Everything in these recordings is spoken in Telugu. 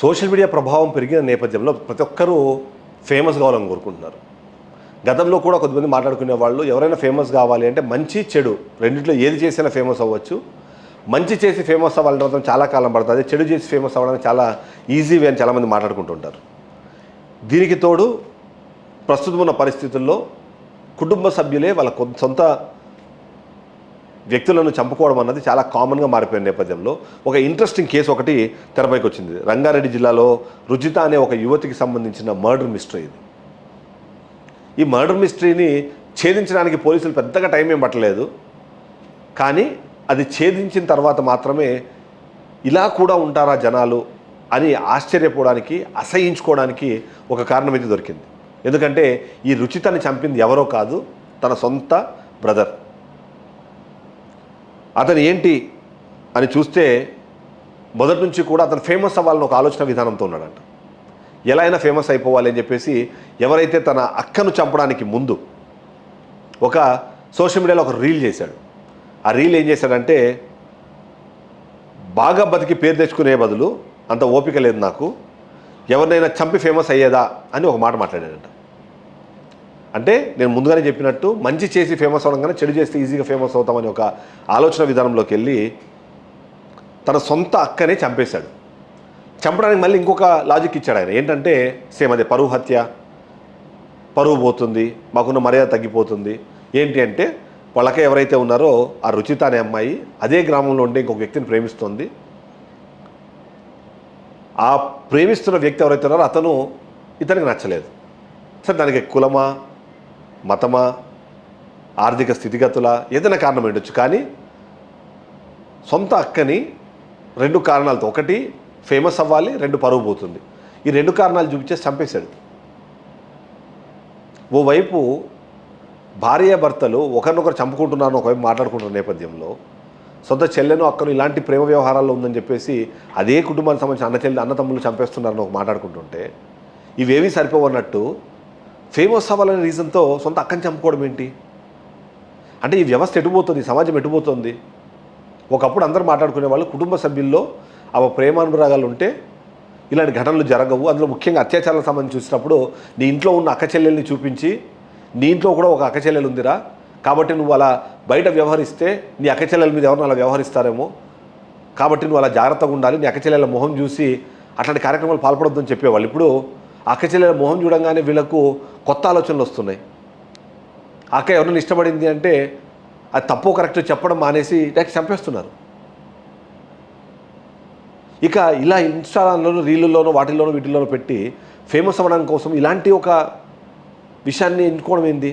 సోషల్ మీడియా ప్రభావం పెరిగిన నేపథ్యంలో ప్రతి ఒక్కరూ ఫేమస్ కావాలని కోరుకుంటున్నారు. గతంలో కూడా కొంతమంది మాట్లాడుకునే వాళ్ళు ఎవరైనా ఫేమస్ కావాలి అంటే మంచి చెడు రెండింటిలో ఏది చేసినా ఫేమస్ అవ్వచ్చు. మంచి చేసి ఫేమస్ అవ్వాలంటే మాత్రం చాలా కాలం పడుతుంది. చెడు చేసి ఫేమస్ అవ్వడానికి చాలా ఈజీ వే అని చాలామంది మాట్లాడుకుంటుంటారు. దీనికి తోడు ప్రస్తుతం ఉన్న పరిస్థితుల్లో కుటుంబ సభ్యులే వాళ్ళ సొంత వ్యక్తులను చంపుకోవడం అన్నది చాలా కామన్గా మారిపోయిన నేపథ్యంలో ఒక ఇంట్రెస్టింగ్ కేసు ఒకటి తెరపైకి వచ్చింది. రంగారెడ్డి జిల్లాలో రుజిత అనే ఒక యువతికి సంబంధించిన మర్డర్ మిస్టరీ ఇది. ఈ మర్డర్ మిస్టరీని ఛేదించడానికి పోలీసులు పెద్దగా టైం ఏం పట్టలేదు. కానీ అది ఛేదించిన తర్వాత మాత్రమే ఇలా కూడా ఉంటారా జనాలు అని ఆశ్చర్యపోవడానికి అసహించుకోవడానికి ఒక కారణం అయితే దొరికింది. ఎందుకంటే ఈ రుచితని చంపింది ఎవరో కాదు తన సొంత బ్రదర్ అతను ఏంటి అని చూస్తే మొదటి నుంచి కూడా అతను ఫేమస్ అవ్వాలని ఒక ఆలోచన విధానంతో ఉన్నాడంట. ఎలా అయినా ఫేమస్ అయిపోవాలి అని చెప్పేసి ఎవరైతే తన అక్కను చంపడానికి ముందు ఒక సోషల్ మీడియాలో ఒక రీల్ చేశాడు. ఆ రీల్ ఏం చేశాడంటే బాగా బతికి పేరు తెచ్చుకునే బదులు అంత ఓపిక లేదు నాకు. ఎవరినైనా చంపి ఫేమస్ అయ్యేదా? అని ఒక మాట మాట్లాడాడంట. అంటే నేను ముందుగానే చెప్పినట్టు మంచి చేసి ఫేమస్ అవడం చెడు చేస్తే ఈజీగా ఫేమస్ అవుతామని ఒక ఆలోచన విధానంలోకి వెళ్ళి తన సొంత అక్కనే చంపేశాడు. చంపడానికి మళ్ళీ ఇంకొక లాజిక్ ఇచ్చాడు ఆయన. ఏంటంటే సేమ్ అదే పరువు హత్య పరువు పోతుంది మాకున్న మర్యాద తగ్గిపోతుంది. ఏంటి అంటే వాళ్ళకే ఎవరైతే ఉన్నారో ఆ రుచిత అనే అమ్మాయి అదే గ్రామంలో ఉండే ఇంకొక వ్యక్తిని ప్రేమిస్తుంది. ఆ ప్రేమిస్తున్న వ్యక్తి ఎవరైతే ఉన్నారో అతను ఇతనికి నచ్చలేదు. సరే దానికి కులమా? మతమా ఆర్థిక స్థితిగతుల ఏదైనా కారణం ఉండొచ్చు. కానీ సొంత అక్కని రెండు కారణాలతో ఒకటి ఫేమస్ అవ్వాలి రెండు పరువు పోతుంది. ఈ రెండు కారణాలు చూపించేసి చంపేశాడు. ఓవైపు భార్యాభర్తలు ఒకరినొకరు చంపుకుంటున్నారని ఒకవైపు మాట్లాడుకుంటున్న నేపథ్యంలో సొంత చెల్లెను అక్కను ఇలాంటి ప్రేమ వ్యవహారాల్లో ఉందని చెప్పేసి అదే కుటుంబానికి సంబంధించిన అన్న చెల్లి అన్న తమ్ముళ్ళు చంపేస్తున్నారని ఒక మాట్లాడుకుంటుంటే ఇవేవి సరిపోవన్నట్టు ఫేమస్ అవ్వాలనే రీజన్తో సొంత అక్కని చంపుకోవడం ఏంటి? అంటే ఈ వ్యవస్థ ఎటుపోతుంది సమాజం ఎటుపోతుంది ఒకప్పుడు అందరూ మాట్లాడుకునే వాళ్ళు కుటుంబ సభ్యుల్లో ఆ ప్రేమానురాగాలు ఉంటే ఇలాంటి ఘటనలు జరగవు. అందులో ముఖ్యంగా అత్యాచారాలకు సంబంధించి చూసినప్పుడు నీ ఇంట్లో ఉన్న అక్క చెల్లెల్ని చూపించి నీ ఇంట్లో కూడా ఒక అక్క చెల్లెలు ఉందిరా. కాబట్టి నువ్వు అలా బయట వ్యవహరిస్తే నీ అక్క చెల్లెల మీద ఎవరిని అలా వ్యవహరిస్తారేమో? కాబట్టి నువ్వు అలా జాగ్రత్తగా ఉండాలి. నీ అక్క చెల్లెల మొహం చూసి అట్లాంటి కార్యక్రమాలు పాల్పడొద్దని చెప్పేవాళ్ళు. ఇప్పుడు అక్కచెల్లెల మొహం చూడంగానే వీళ్ళకు కొత్త ఆలోచనలు వస్తున్నాయి. అక్క ఎవరిని ఇష్టపడింది అంటే అది తప్పు కరెక్ట్ చెప్పడం మానేసి డైరెక్ట్ చంపేస్తున్నారు. ఇక ఇలా ఇన్స్టాగ్రామ్లోనూ రీళ్ళలోనూ వాటిల్లోనూ వీటిల్లోనూ పెట్టి ఫేమస్ అవ్వడం కోసం ఇలాంటి ఒక విషయాన్ని ఎన్నుకోవడం ఏంది?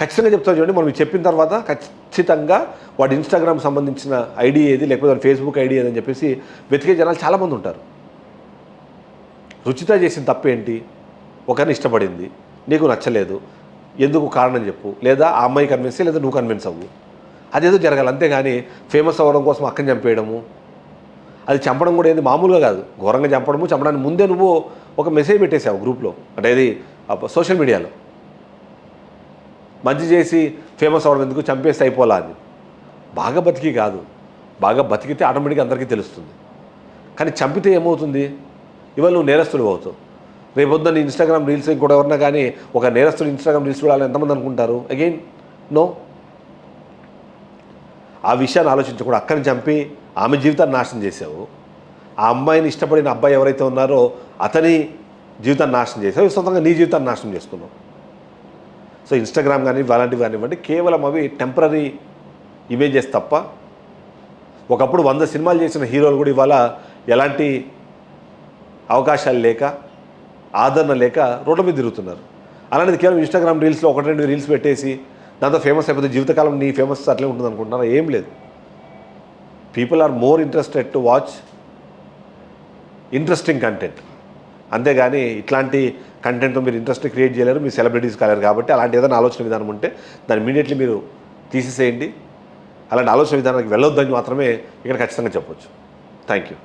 ఖచ్చితంగా చెప్తాను చూడండి. మనం చెప్పిన తర్వాత ఖచ్చితంగా వాడి ఇన్స్టాగ్రామ్ సంబంధించిన ఐడి ఏది లేకపోతే ఫేస్బుక్ ఐడి ఏదని చెప్పేసి వెతికే జనాలు చాలామంది ఉంటారు. రుచిత చేసిన తప్పేంటి? ఒకరిని ఇష్టపడింది. నీకు నచ్చలేదు. ఎందుకు కారణం చెప్పు. లేదా ఆ అమ్మాయి కన్విన్స్ లేదా నువ్వు కన్విన్స్ అవ్వు. అదేదో జరగాలి. అంతేగాని ఫేమస్ అవ్వడం కోసం అక్కని చంపేయడము. అది చంపడం కూడా ఏంది? మామూలుగా కాదు. ఘోరంగా చంపడము. చంపడానికి ముందే నువ్వు ఒక మెసేజ్ పెట్టేసావు గ్రూప్లో. అంటే ఇది సోషల్ మీడియాలో మంచి చేసి ఫేమస్ అవ్వడం ఎందుకు? చంపేస్తే అయిపోలా అని. బాగా బతికి కాదు. బాగా బతికితే ఆటోమేటిక్గా అందరికీ తెలుస్తుంది. కానీ చంపితే ఏమవుతుంది? ఇవాళ నువ్వు నేరస్తుడు అవుతావు. రేపొద్దు నీ ఇన్స్టాగ్రామ్ రీల్స్ కూడా ఎవరన్నా కానీ ఒక నేరస్తుడు ఇన్స్టాగ్రామ్ రీల్స్ చూడాలని ఎంతమంది అనుకుంటారు? అగైన్ నో ఆ విషయాన్ని ఆలోచించకూడదు అక్కని చంపి ఆమె జీవితాన్ని నాశనం చేసావు. ఆ అమ్మాయిని ఇష్టపడిన అబ్బాయి ఎవరైతే ఉన్నారో అతని జీవితాన్ని నాశనం చేసావు. సొంతంగా నీ జీవితాన్ని నాశనం చేసుకున్నావు. సో ఇన్స్టాగ్రామ్ కానీ అలాంటివి కానివ్వండి కేవలం అవి టెంపరీ ఇమేజెస్ తప్ప. ఒకప్పుడు వంద సినిమాలు చేసిన హీరోలు కూడా ఇవాళ ఎలాంటి అవకాశాలు లేక ఆదరణ లేక రోడ్ల మీద తిరుగుతున్నారు. అలాంటిది కేవలం ఇన్స్టాగ్రామ్ రీల్స్లో ఒకటి రెండు రీల్స్ పెట్టేసి దాంతో ఫేమస్ అయిపోతే జీవితకాలం నీ ఫేమస్ అట్లే ఉంటుంది అనుకుంటున్నారా ఏం లేదు. People are more interested to watch interesting content అంతేగాని ఇట్లాంటి కంటెంట్ మీరు ఇంట్రెస్ట్ క్రియేట్ చేయలేరు మీరు సెలబ్రిటీస్ కాలేరు కాబట్టి అలాంటి ఏదైనా ఆలోచన విధానం ఉంటే దాన్ని ఇమీడియట్లీ మీరు తీసేసేయండి. అలాంటి ఆలోచన విధానానికి వెళ్ళొద్దని మాత్రమే ఇక్కడ ఖచ్చితంగా చెప్పొచ్చు. Thank you